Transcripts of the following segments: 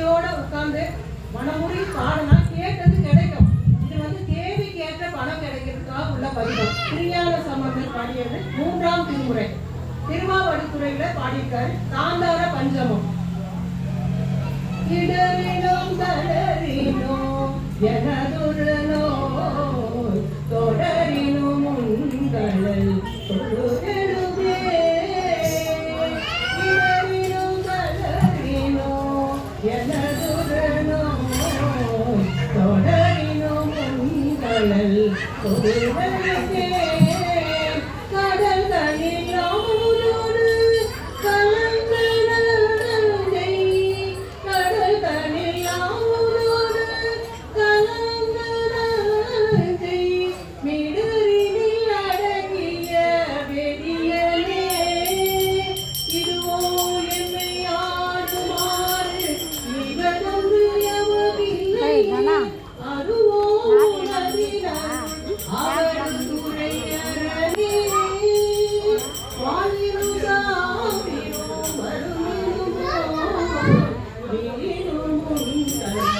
பக்தியோட உட்கார்ந்து மனமுறி பாடினா கேட்டது கிடைக்கும். இது வந்து தேவைக்கு ஏற்ற பணம் கிடைக்கிறதுக்காக உள்ள பதிகம் திருஞான சம்பந்தர் பாடியது மூன்றாம் திருமுறை. திருமாவடுத்துறையில பாடியிருக்காரு தாந்தார பஞ்சமம். இடரிலும் தளரினோ எனதொரு நோய்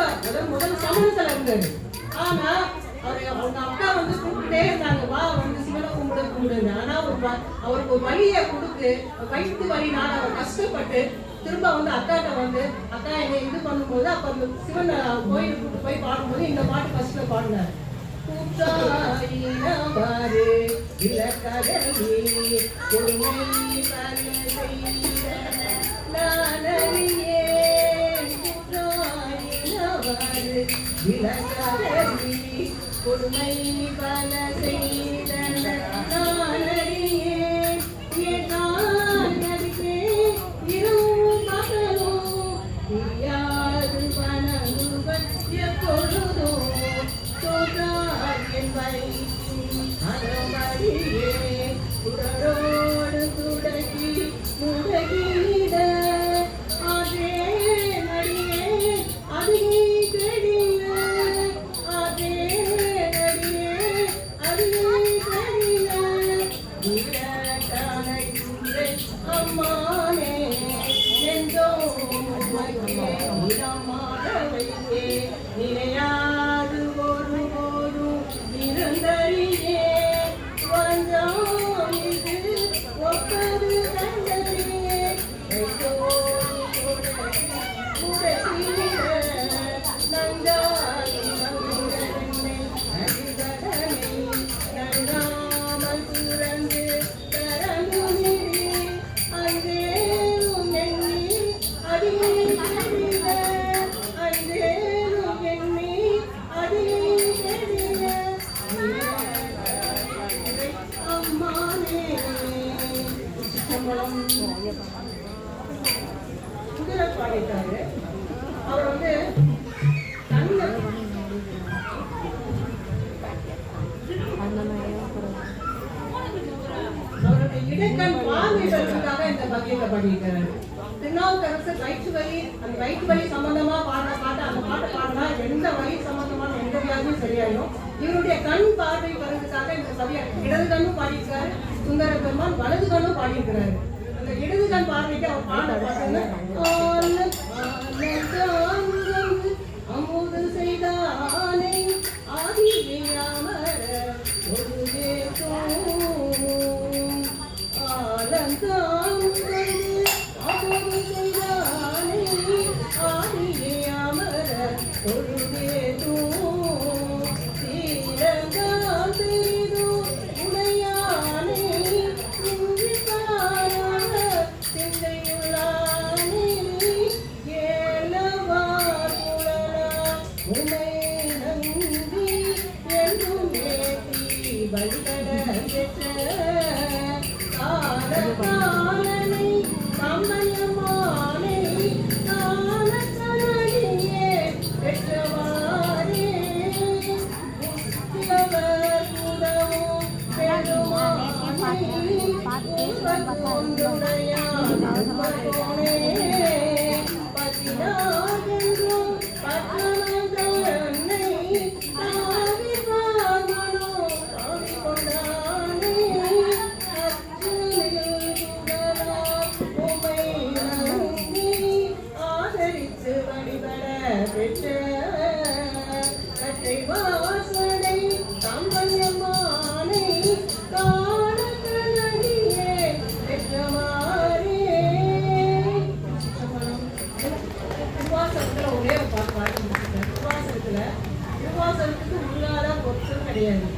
ரொம்ப அதாவது முதல் சமணத்துல இருந்தாரு ஆனா அவர் அவங்க அக்கா வந்து கூப்பிட்டே இருந்தாங்க வா வந்து சிவனை கும்பிட கும்பிடுங்க ஆனா ஒரு அவருக்கு ஒரு வழியை கொடுத்து வயிற்று வலினால அவர் கஷ்டப்பட்டு திரும்ப வந்து அக்காட்ட வந்து அக்கா என்னை இது பண்ணும்போது அப்போ அந்த சிவன் கோயிலுக்கு கூட்டு போய் பாடும்போது இந்த பாட்டு ஃபர்ஸ்ட்ல பாடினார் கூற்றாயினவாறு இலக்கடலி கொடுமை பல செய்த கூற்றாயினவாறு கொடுமை பல செய்த meaning சித்தம்பலம் குதிரை பாடிட்டாரு அவர் வந்து அவருடைய இடைக்கண் பார்வையிடுறதுக்காக இந்த பக்கியத்தை பண்ணியிருக்கிறாரு திருநாவுக்கரசர் வயிற்று வழி அந்த வயிற்று வழி சம்பந்தமா பாடுற பாட்டு அந்த பாட்டு பாடினா எந்த வழி சம்பந்தமான எந்த வியாதியும் சரியாயிடும் இவருடைய கண் பார்வை வர்றதுக்காக இந்த கவியை இடது கண்ணும் பாடியிருக்காரு. சுந்தர பெருமான் வலது கண்ணும் பாடியிருக்கிறாரு. அந்த இடது கண் பார்வைக்கு அவர் பாட பார்த்தீங்கன்னா ஆனந்த ஆனந்தாங்கம் அமுது செய்தானே ஆதியாமர ஒருவே ஒரு பெருமானை உங்கள் திருவாசகத்துல ஒரே ஒரு பாட்டு பாட்டு முடிச்சிருக்கேன். திருவாசகத்துல திருவாசகத்துக்கு உள்ளாத பொருட்கள் கிடையாது.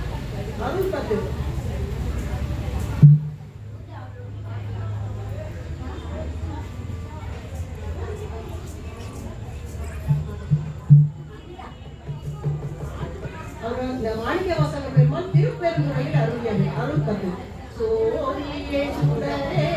அருள் பத்து. இந்த மாணிக்க வாசக பெருமாள் திருப்பெருந்துறையில் அருளியது அருள் பத்து. சோழியே சுடரே